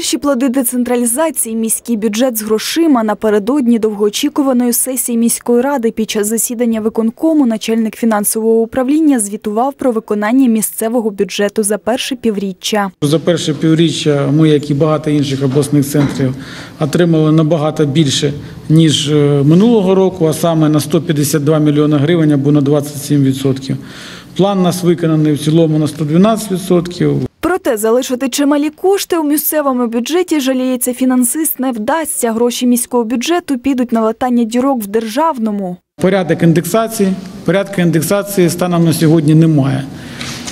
Перші плоди децентралізації, міський бюджет з грошима напередодні довгоочікуваної сесії міської ради під час засідання виконкому начальник фінансового управління звітував про виконання місцевого бюджету за перше півріччя. За перше півріччя ми, як і багато інших обласних центрів, отримали набагато більше, ніж е, минулого року, а саме на 152 мільйони гривень або на 27%. План нас виконаний в цілому на 112%. Проте залишити чималі кошти у місцевому бюджеті, жаліється фінансист, не вдасться. Гроші міського бюджету підуть на латання дірок в державному. Порядок індексації. Порядку індексації станом на сьогодні немає.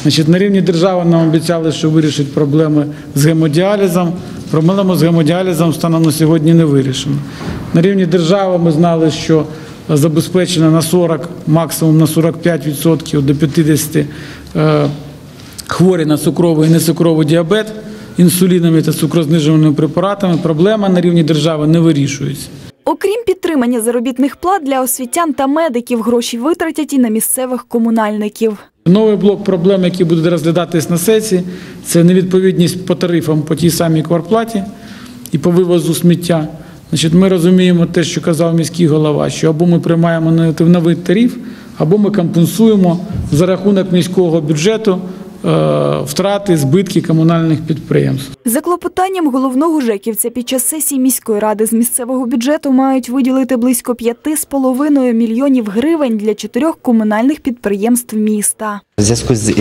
Значить, на рівні держави нам обіцяли, що вирішать проблеми з гемодіалізом. Проблему з гемодіалізом станом на сьогодні не вирішено. На рівні держави ми знали, що забезпечено на 40, максимум на 45% до 50% е, хворі на цукровий і нецукровий діабет інсулінами та цукрознижувальними препаратами. Проблема на рівні держави не вирішується. Окрім підтримання заробітних плат для освітян та медиків, гроші витратять і на місцевих комунальників. Новий блок проблем, який буде розглядатись на сесії, це невідповідність по тарифам по тій самій кварплаті і по вивозу сміття. Значить, ми розуміємо те, що казав міський голова, що або ми приймаємо новий тариф, або ми компенсуємо за рахунок міського бюджету втрати, збитки комунальних підприємств. За клопотанням головного жеківця під час сесії міської ради з місцевого бюджету мають виділити близько 5,5 мільйонів гривень для чотирьох комунальних підприємств міста. В зв'язку з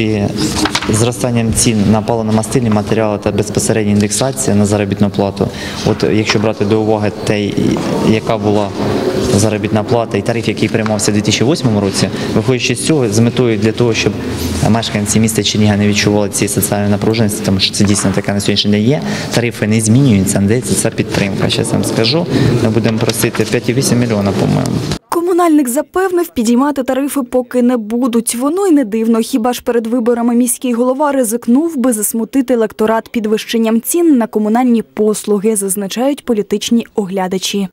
зростанням цін на паливно-мастильні матеріали та безпосередня індексація на заробітну плату. От якщо брати до уваги те, яка була заробітна плата і тариф, який приймався у 2008 році, виходячи з цього, з метою для того, щоб мешканці міста Черніга не відчували цієї соціальної напруженості, тому що це дійсно таке на сьогоднішній день є. Тарифи не змінюються, надається ця підтримка. Зараз вам скажу. Ми будемо просити 5,8 мільйона, по-моєму. Комунальник запевнив, підіймати тарифи поки не будуть. Воно й не дивно. Хіба ж перед виборами міський голова ризикнув би засмутити електорат підвищенням цін на комунальні послуги, зазначають політичні оглядачі.